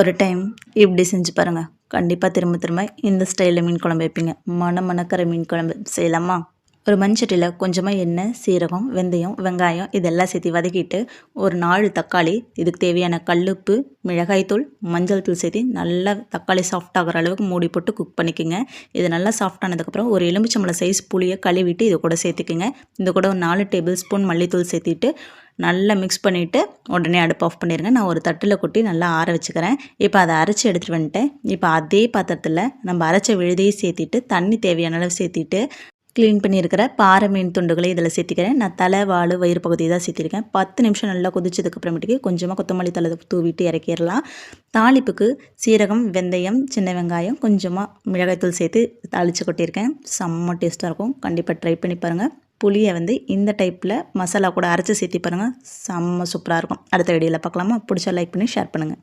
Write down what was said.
ஒரு டைம் இப்படி செஞ்சு பாருங்கள் கண்டிப்பாக திரும்ப திரும்ப இந்த ஸ்டைலில் மீன் குழம்பு வைப்பீங்க. மன மணக்கிற மீன் குழம்பு செய்யலாமா? ஒரு மண்சட்டியில் கொஞ்சமாக எண்ணெய் சீரகம் வெந்தயம் வெங்காயம் இதெல்லாம் சேர்த்து வதக்கிட்டு ஒரு நாலு தக்காளி இதுக்கு தேவையான கல்லுப்பு மிளகாய்த்தூள் மஞ்சள் தூள் சேர்த்து நல்லா தக்காளி சாஃப்ட் ஆகிற அளவுக்கு மூடி போட்டு குக் பண்ணிக்கோங்க. இது நல்லா சாஃப்ட் ஆனதுக்கப்புறம் ஒரு எலுமிச்சம்பழம் சைஸ் புளியை கழுவிட்டு இது கூட சேர்த்துக்குங்க. இந்த கூட ஒரு நாலு டேபிள் ஸ்பூன் மல்லித்தூள் சேர்த்திட்டு நல்லா மிக்ஸ் பண்ணிவிட்டு உடனே அடுப்பு ஆஃப் பண்ணிடுங்க நான் ஒரு தட்டில் கொட்டி நல்லா ஆற வச்சுக்கிறேன். இப்போ அதை அரைச்சி எடுத்துகிட்டு வந்துட்டேன். இப்போ அதே பாத்திரத்தில் நம்ம அரைச்ச விழுதையும் சேர்த்திட்டு தண்ணி தேவையான அளவு சேர்த்திட்டு க்ளீன் பண்ணியிருக்கிற பாறை மீன் துண்டுகளை இதில் சேர்த்திக்கிறேன். நான் தலை வாழு வயிறு பகுதியை தான் சேர்த்திருக்கேன். பத்து நிமிஷம் நல்லா கொதிச்சதுக்கு அப்புறமேட்டுக்கு கொஞ்சமாக கொத்தமல்லி தலை தூவிட்டு இறக்கிடலாம். தாளிப்புக்கு சீரகம் வெந்தயம் சின்ன வெங்காயம் கொஞ்சமாக மிளகாய்த்தூள் சேர்த்து தாளித்து கொட்டியிருக்கேன். செம்ம டேஸ்ட்டாக இருக்கும். கண்டிப்பாக ட்ரை பண்ணி பாருங்கள் புளியை வந்து இந்த டைப்பில் மசாலா கூட அரைச்சி சேர்த்தி பாருங்கள் செம்ம சூப்பராக இருக்கும். அடுத்த வீடியோவில் பார்க்கலாமா? பிடிச்சா லைக் பண்ணி ஷேர் பண்ணுங்கள்